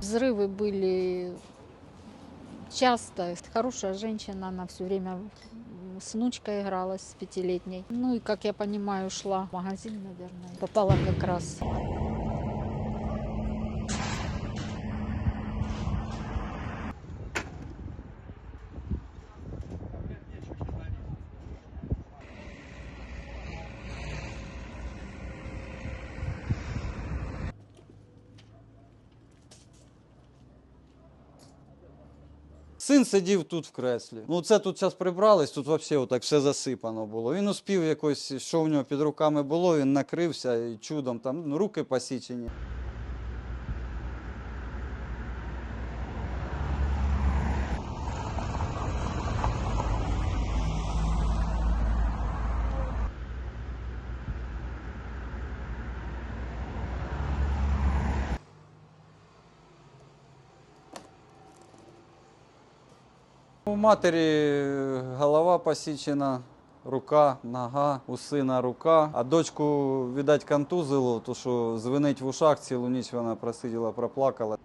Взрывы были часто. Хорошая женщина, она все время с внучкой игралась, с пятилетней. Ну и, как я понимаю, шла в магазин, наверное. Попала как раз. Син сидів тут в креслі. Ну це тут зараз прибрались, тут взагалі отак все засипано було. Він успів якось, що в нього під руками було, він накрився і чудом там ну, руки посічені. У матері голова посічена, рука, нога, у сина рука, а дочку, видать, контузило, то що звенить в ушах цілу ніч вона просиділа, проплакала.